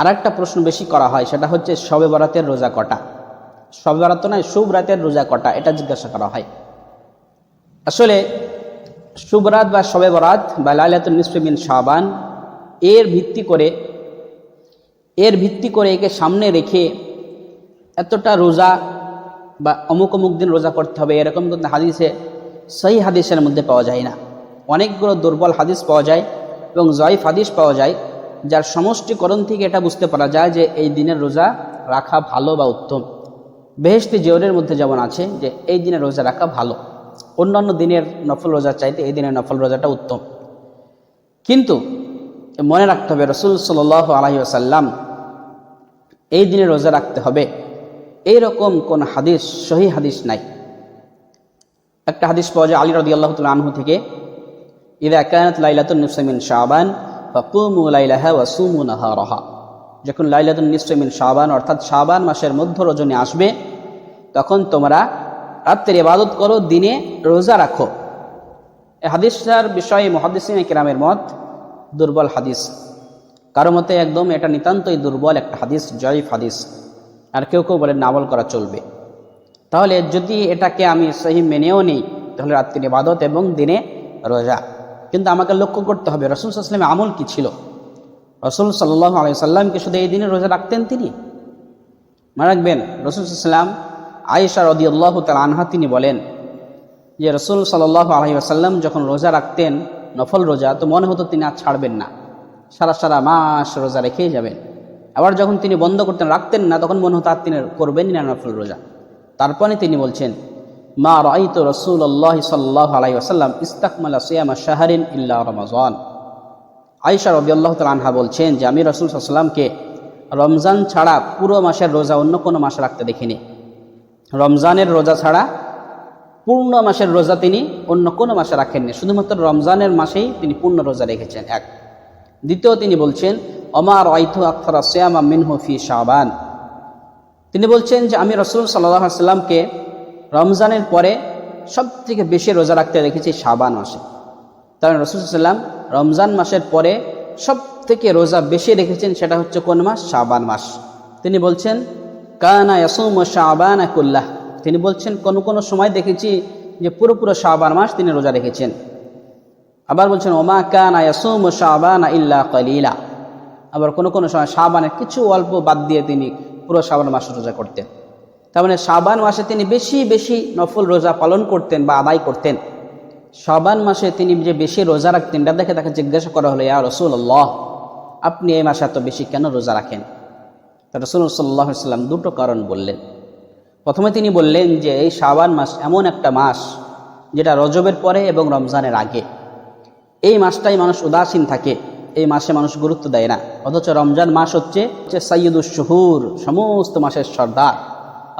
আর একটা প্রশ্ন বেশি করা হয়, সেটা হচ্ছে শবে বরাতের রোজা কটা? শবে বরাত নয়, শুভ রাতের রোজা কটা? এটা জিজ্ঞাসা করা হয়। আসলে শুভ রাত বা শবে বরাত বা লাইলাতুল নিসফিমিন শাবান, এর ভিত্তি করে, এর ভিত্তি করে একে সামনে রেখে এতটা রোজা বা অমুক অমুক দিন রোজা করতে হবে, এরকম কিন্তু হাদিসে সেই হাদিসের মধ্যে পাওয়া যায় না। অনেকগুলো দুর্বল হাদিস পাওয়া যায় এবং জয়ফ হাদিস পাওয়া যায়। যার সমষ্টিকরণ থেকে এটা বুঝতে পারা যায় যে এই দিনের রোজা রাখা ভালো বা উত্তম। বেহেস্তি জেওরের মধ্যে যেমন আছে যে এই দিনের রোজা রাখা ভালো। অন্যান্য দিনের নফল রোজা চাইতে এই দিনের নফল রোজাটা উত্তম। কিন্তু মনে রাখতে হবে, রসুল সাল আলহি আসাল্লাম এই দিনে রোজা রাখতে হবে। এই রকম কোন হাদিস, সহি হাদিস নাই। একটা হাদিস পাওয়া যায় আলী রদি আল্লাহ আনহু থেকে, ইদা কানাত লাইলাতুন নিসমিন শাবান যখন লাইলাতুন নিসমিন শাবান, অর্থাৎ শাবান মাসের মধ্য রজনী আসবে, তখন তোমরা রাত্রের ইবাদত করো, দিনে রোজা রাখো। এই হাদিসটার বিষয়ে মহাদিসিন কিরামের মত দুর্বল হাদিস। কারও মতে একদম এটা নিতান্তই দুর্বল একটা হাদিস, জয়ীফ হাদিস। আর কেউ কেউ বলেন নাবল করা চলবে। তাহলে যদি এটাকে আমি সহি মেনেও নিই, তাহলে রাত্রির ইবাদত এবং দিনে রোজা। কিন্তু আমাকে লক্ষ্য করতে হবে, রসুল সাল্লামের আমল কি ছিল? রসুল সাল্লাহ আলি সাল্লামকে শুধু এই দিনে রোজা রাখতেন তিনি? মনে রাখবেন, রসুল সাল্লাম আয়েশা রদি আল্লাহ তাল আনহা তিনি বলেন যে, রসুল সাল্লাহ আলহি আসাল্লাম যখন রোজা রাখতেন, নফল রোজা, তো মনে হতো তিনি আর ছাড়বেন না। সারা সারা মাস রোজা রেখেই যাবেন। আবার যখন তিনি বন্ধ করতেন, রাখতেন না, তখন মনে হতো আর তিনি করবেনই না নফল রোজা। তারপরে তিনি বলছেন মা রাইত রসুল আল্লাহ সাল্লাহ আলাই আসাল্লাম ইস্তাকমালা সিয়ামা শাহরিন ইল্লা রমাজান। আয়েশা রবি আল্লাহ আনহা বলছেন যে, আমি রসুল সাল্লামকে রমজান ছাড়া পুরো মাসের রোজা অন্য কোনো মাস রাখতে দেখিনি। রমজানের রোজা ছাড়া পূর্ণ মাসের রোজা তিনি অন্য কোনো মাসে রাখেননি। শুধুমাত্র রমজানের মাসেই তিনি পূর্ণ রোজা রেখেছেন, এক। দ্বিতীয় তিনি বলছেন অমার অইথ আখরা শ্যামা মিনহু ফি শাবান। তিনি বলছেন যে, আমি রসুল সাল্লাহ সাল্লামকে রমজানের পরে সব থেকে বেশি রোজা রাখতে দেখেছি শাবান মাসে। তাহলে রসুল সাল্লাম রমজান মাসের পরে সব থেকে রোজা বেশি রেখেছেন সেটা হচ্ছে কোন মাস? শাবান মাস। তিনি বলছেন, কানা ইয়াসুম শাবান আকুল্লাহ তিনি বলছেন, কোন কোন সময় দেখেছি যে পুরো পুরো শাবান মাস তিনি রোজা রেখেছেন। আবার বলছেন, ওমা কানা ইয়াসুম শাবান ইল্লা কলিলা। আবার কোনো কোনো সময় শাবানের কিছু অল্প বাদ দিয়ে তিনি পুরো শাবান মাস রোজা করতেন। তার মানে শাবান মাসে তিনি বেশি বেশি নফল রোজা পালন করতেন বা আদায় করতেন। শাবান মাসে তিনি যে বেশি রোজা রাখতেন, এটা দেখে তাকে জিজ্ঞাসা করা হলো, ইয়া রসুল্লাহ আপনি এই মাসে এত বেশি কেন রোজা রাখেন? তা রসুল সাল্লাহ সাল্লাম দুটো কারণ বললেন। প্রথমে তিনি বললেন যে, এই শাবান মাস এমন একটা মাস যেটা রজবের পরে এবং রমজানের আগে। এই মাসটাই মানুষ উদাসীন থাকে, এই মাসে মানুষ গুরুত্ব দেয় না। অথচ রমজান মাস হচ্ছে হচ্ছে সাইয়দুল শহুর, সমস্ত মাসের সর্দার।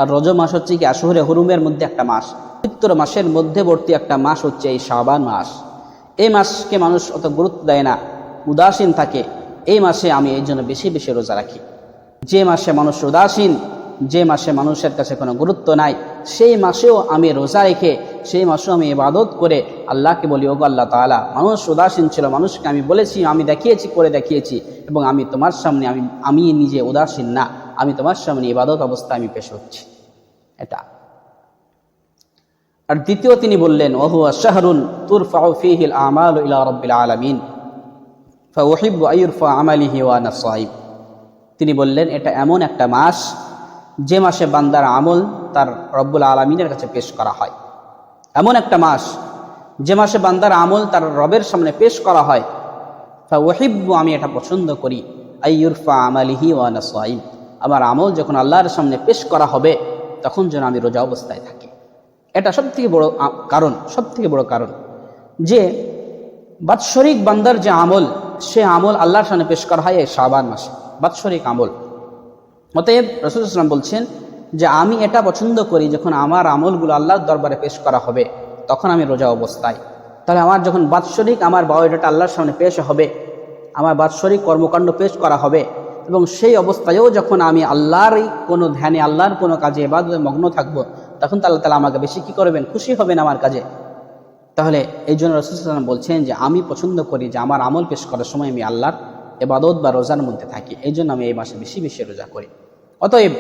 আর রজ মাস হচ্ছে কি, আশহরে হরুমের মধ্যে একটা মাস। পবিত্র মাসের মধ্যবর্তী একটা মাস হচ্ছে এই শাবান মাস। এই মাসকে মানুষ অত গুরুত্ব দেয় না, উদাসীন থাকে। এই মাসে আমি এই জন্য বেশি বেশি রোজা রাখি। যে মাসে মানুষ উদাসীন, যে মাসে মানুষের কাছে কোনো গুরুত্ব নাই, সেই মাসেও আমি রোজা রেখে, সেই মাসেও আমি ইবাদত করে আল্লাহকে বলি, ওগো আল্লাহ তালা মানুষ উদাসীন ছিল, মানুষকে আমি বলেছি, আমি দেখিয়েছি, করে দেখিয়েছি এবং আমি তোমার সামনে, আমি আমি নিজে উদাসীন না। আমি তোমার সামনে ইবাদত অবস্থা আমি পেশ হচ্ছি। এটা। আর দ্বিতীয় তিনি বললেন ওহু শাহরুন তুর ফাহিল আমাল ইলা রব্বিল আলমিন ফাহিব আইরফা আমালিহি ওয়ানা সাহিব তিনি বললেন, এটা এমন একটা মাস যে মাসে বান্দার আমল তার রব্বুল আলমিনের কাছে পেশ করা হয়। এমন একটা মাস যে মাসে বান্দার আমল তার রবের সামনে পেশ করা হয়। ফা ওহিব্বু আমি এটা পছন্দ করি। আইয়ুরফা আমালিহি ওয়ানা সাহিব আমার আমল যখন আল্লাহর সামনে পেশ করা হবে, তখন যেন আমি রোজা অবস্থায় থাকি। এটা সব থেকে বড় কারণ সব থেকে বড় কারণ যে বাৎসরিক বান্দার যে আমল, সে আমল আল্লাহর সামনে পেশ করা হয় এই শাবান মাসে, বাৎসরিক আমল। অতএব রসুল ইসলাম বলছেন যে আমি এটা পছন্দ করি যখন আমার আমলগুলো আল্লাহর দরবারে পেশ করা হবে, তখন আমি রোজা অবস্থায়। তাহলে আমার যখন বাৎসরিক আমার বায়োডাটা আল্লাহর সামনে পেশ হবে, আমার বাৎসরিক কর্মকাণ্ড পেশ করা হবে এবং সেই অবস্থায়ও যখন আমি আল্লাহরই কোনো ধ্যানে, আল্লাহর কোনো কাজে এবাদতে মগ্ন থাকব, তখন আল্লাহ তালা আমাকে বেশি কী করবেন? খুশি হবেন আমার কাজে। তাহলে এই জন্য রসুলাম বলছেন যে, আমি পছন্দ করি যে আমার আমল পেশ করার সময় আমি আল্লাহর এবাদত বা রোজার মধ্যে থাকি। এই জন্য আমি এই মাসে বেশি বেশি রোজা করি। অতএব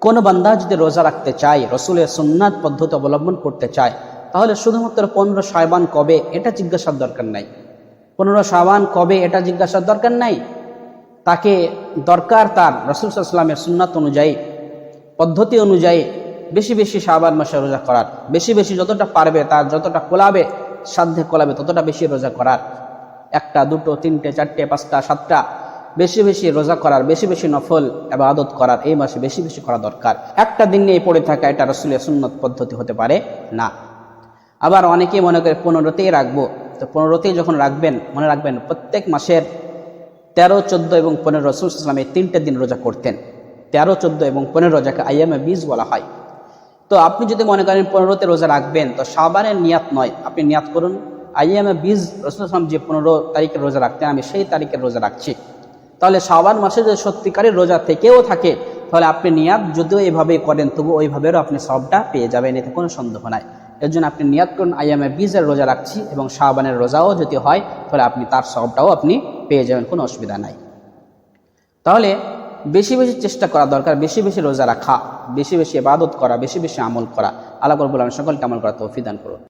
কোনো বান্দা যদি রোজা রাখতে চায়, রসুলের সুন্নাত পদ্ধতি অবলম্বন করতে চায়, তাহলে শুধুমাত্র পনেরো সায়বান কবে? এটা জিজ্ঞাসার দরকার নাই। পনেরো সাবান কবে? এটা জিজ্ঞাসার দরকার নাই। তাকে দরকার তার রসুল সাল্লামের সুন্নাত অনুযায়ী, পদ্ধতি অনুযায়ী বেশি বেশি শাবান মাসে রোজা করার, বেশি বেশি যতটা পারবে তার যতটা কোলাবে, সাধ্যে কোলাবে ততটা বেশি রোজা করার। একটা, দুটো, তিনটে, চারটে, পাঁচটা, সাতটা, বেশি বেশি রোজা করার, বেশি বেশি নফল এবং আদত করার এই মাসে বেশি বেশি করা দরকার। একটা দিন নিয়ে পড়ে থাকা এটা রসুলের সুন্নত পদ্ধতি হতে পারে না। আবার অনেকেই মনে করে পনেরোতেই রাখব। তো পনেরোতেই যখন রাখবেন, মনে রাখবেন প্রত্যেক মাসের তেরো, চোদ্দ এবং পনেরো রসুল ইসলাম এই তিনটে দিন রোজা করতেন। তেরো, চোদ্দ এবং পনেরো রোজাকে আইএমএ বীজ বলা হয়। তো আপনি যদি মনে করেন পনেরোতে রোজা রাখবেন, তো সাবানের নিয়াত নয়। আপনি নিয়াত করুন আইএমএ বীজ রসুল ইসলাম যে পনেরো তারিখের রোজা রাখতেন, আমি সেই তারিখের রোজা রাখছি। তাহলে সাবান মাসে যদি সত্যিকারের রোজা থেকেও থাকে, তাহলে আপনি নিয়াত যদিও এভাবেই করেন, তবু ওইভাবেও আপনি সবটা পেয়ে যাবেন, এতে কোনো সন্দেহ নাই। এর জন্য আপনি নিয়াত করুন আইএমএ বীজের রোজা রাখছি এবং শাহবানের রোজাও যদি হয়, তাহলে আপনি তার সবটাও আপনি পেয়ে যাবেন, কোনো অসুবিধা নাই। তাহলে বেশি বেশি চেষ্টা করা দরকার, বেশি বেশি রোজা রাখা, বেশি বেশি ইবাদত করা, বেশি বেশি আমল করা। আল্লাহ করবুল আমি সকলকে আমল করা তৌফিক দান করুন।